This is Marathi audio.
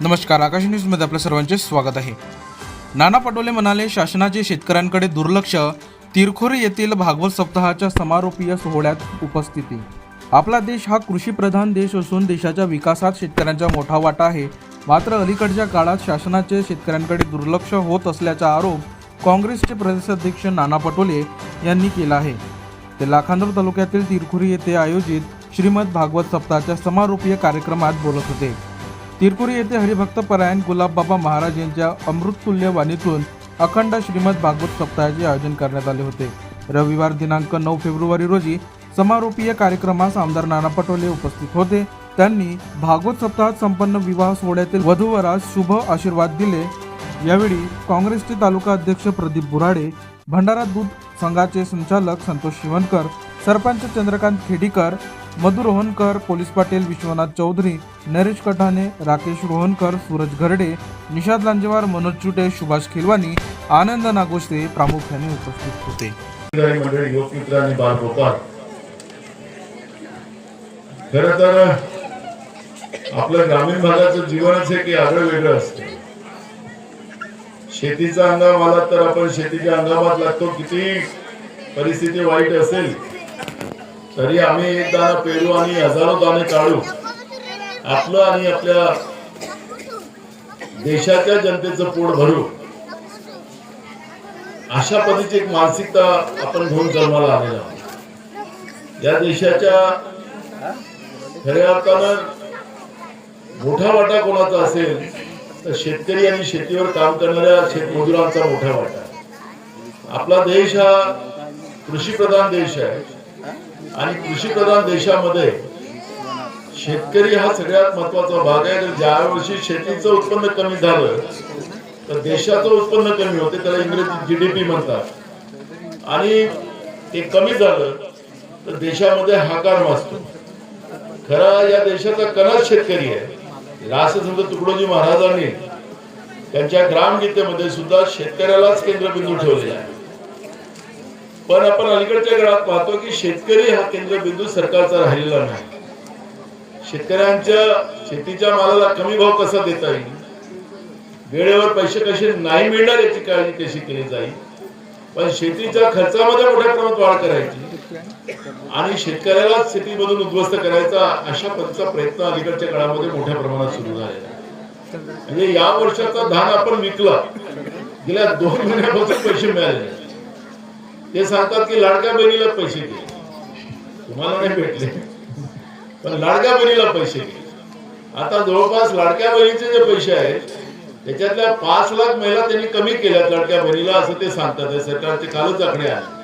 नमस्कार आकाश न्यूजमध्ये आपल्या सर्वांचे स्वागत आहे. नाना पटोले म्हणाले शासनाचे शेतकऱ्यांकडे दुर्लक्ष तिरखोरी येथील भागवत सप्ताहाच्या समारोपीय सोहळ्यात उपस्थिती. आपला देश हा कृषीप्रधान देश असून देशाच्या विकासात शेतकऱ्यांचा मोठा वाटा आहे. मात्र अलीकडच्या काळात शासनाचे शेतकऱ्यांकडे दुर्लक्ष होत असल्याचा आरोप काँग्रेसचे प्रदेशाध्यक्ष नाना पटोले यांनी केला आहे. ते लाखांदूर तालुक्यातील तिरखुरी येथे आयोजित श्रीमद भागवत सप्ताहाच्या समारोपीय कार्यक्रमात बोलत होते. तिरकुरी येथे हरिभक्त परायण गुलाबबाबा महाराज यांच्या अमृततुल्य वाणीतून अखंड श्रीमद भागवत सप्ताहाचे आयोजन करण्यात आले होते. रविवार दिनांक नऊ फेब्रुवारी रोजी समारोपीय कार्यक्रमास आमदार नाना पटोले उपस्थित होते. त्यांनी भागवत सप्ताहात संपन्न विवाह सोहळ्यातील वधूवरास शुभ आशीर्वाद दिले. यावेळी काँग्रेसचे तालुका अध्यक्ष प्रदीप बुराडे भंडारा दूध संघाचे संचालक संतोष शिवणकर सरपंच चंद्रकांत खेडीकर मधु रोहनकर पोलीस पाटील विश्वनाथ चौधरी नरेश कठाणे राकेश रोहनकर सूरज घरडे निषाद लांजेवार मनोज चुटे सुभाष खिलवानी आनंद नागोष्टे प्रामुख्याने उपस्थित होते. खर तर आपलं ग्रामीण भागाचं जीवनच हे की आगळं वेगळं असतं. शेतीचा हंगाम आला तर आपण शेतीच्या हंगामात लागतो किती परिस्थिती वाईट असेल. तरी आम्ही एक दाणा पेरू आणि हजारो दाणे काढू. आपलं आणि आपल्या देशाच्या जनतेचं पोट भरू. अशा पद्धतीची एक मानसिकता आपण घेऊन जन्माला आलेला या देशाच्या खऱ्या अर्थानं मोठा वाटा कोणाचा असेल तर शेतकरी आणि शेतीवर काम करणाऱ्या शेतमजुरांचा मोठा वाटा. आपला देश हा कृषीप्रधान देश आहे. आणि कृषी प्रधान देशामध्ये शेतकरी हा सगळ्यात महत्त्वाचा भाग आहे. ज्या वर्षी शेतीचं उत्पन्न कमी झालं तर देशाचं उत्पन्न कमी होते त्याला इंग्रजी जीडीपी म्हणतात. आणि ते कमी झालं तर देशामध्ये हाकार वाचतो. खरा या देशाचा कणच शेतकरी आहे. राष्ट्रसंत तुकडोजी महाराजांनी त्यांच्या ग्रामगीतेमध्ये सुद्धा शेतकऱ्यालाच केंद्रबिंदू ठेवले आहे पण आपण अलीकडच्या काळात पाहतो की शेतकरी हा केंद्रबिंदू सरकारचा राहिलेला नाही. शेतकऱ्यांच्या शेतीच्या मालाला कमी भाव कसा देता येईल? वेळेवर पैसे कसे नाही मिळणार याची काळजी कशी केली जाईल? पण शेतीच्या खर्चामध्ये मोठ्या प्रमाणात वाढ करायची आणि शेतकऱ्याला शेतीमधून उद्ध्वस्त करायचा अशा पद्धतीचा प्रयत्न अलीकडच्या काळामध्ये मोठ्या प्रमाणात सुरू झालेला आहे. म्हणजे या वर्षाचा धान आपण विकला गेल्या दोन महिन्यापासून पैसे मिळाले नाही. ते सांगतात की लाडक्या बहिणीला पैसे दे. तुम्हाला नाही भेटले. पण लाडक्या बहिणीला पैसे दे. आता जवळपास लाडक्या बहिणीचे जे पैसे आहेत त्याच्यातल्या पाच लाख महिला त्यांनी कमी केल्यात लाडक्या बहिणीला असं ते सांगतात. सरकारचे कालच आकडे आहे.